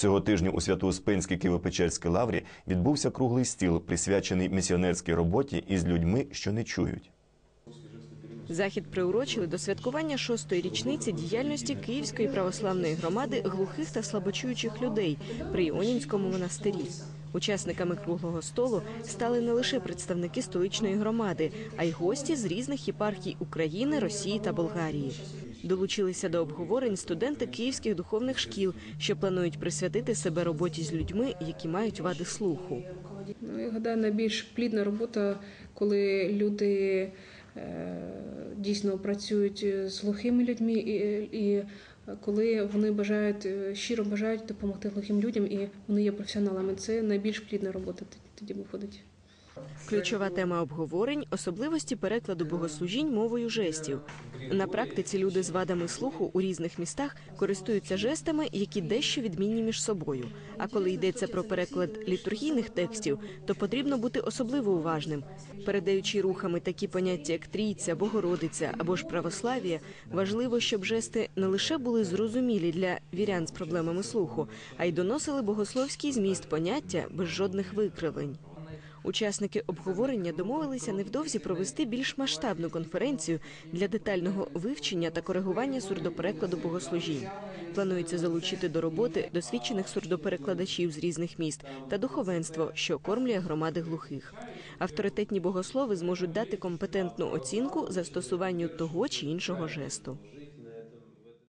Цього тижня у Свято-Успенській Києво-Печерській лаврі відбувся круглий стіл, присвячений місіонерській роботі із людьми, що не чують. Захід приурочили до святкування шостої річниці діяльності Київської православної громади глухих та слабочуючих людей при Іонінському монастирі. Учасниками круглого столу стали не лише представники столичної громади, а й гості з різних єпархій України, Росії та Болгарії. Долучилися до обговорень студенти київських духовних шкіл, що планують присвятити себе роботі з людьми, які мають вади слуху. Ну, я гадаю, найбільш плідна робота, коли люди е, дійсно працюють з глухими людьми, і, і коли вони бажають е, щиро бажають допомогти глухим людям, і вони є професіоналами. Це найбільш плідна робота тоді виходить. Ключова тема обговорень особливості перекладу богослужінь мовою жестів. На практиці люди з вадами слуху у різних містах користуються жестами, які дещо відмінні між собою. А коли йдеться про переклад літургійних текстів, то потрібно бути особливо уважним. Передаючи рухами такі поняття, як трійця, богородиця або ж православ'я, важливо, щоб жести не лише були зрозумілі для вірян з проблемами слуху, а й доносили богословський зміст поняття без жодних викривлень. Учасники обговорення домовилися невдовзі провести більш масштабну конференцію для детального вивчення та коригування сурдоперекладу богослужінь. Планується залучити до роботи досвідчених сурдоперекладачів з різних міст та духовенство, що кормлює громади глухих. Авторитетні богослови зможуть дати компетентну оцінку застосуванню того чи іншого жесту.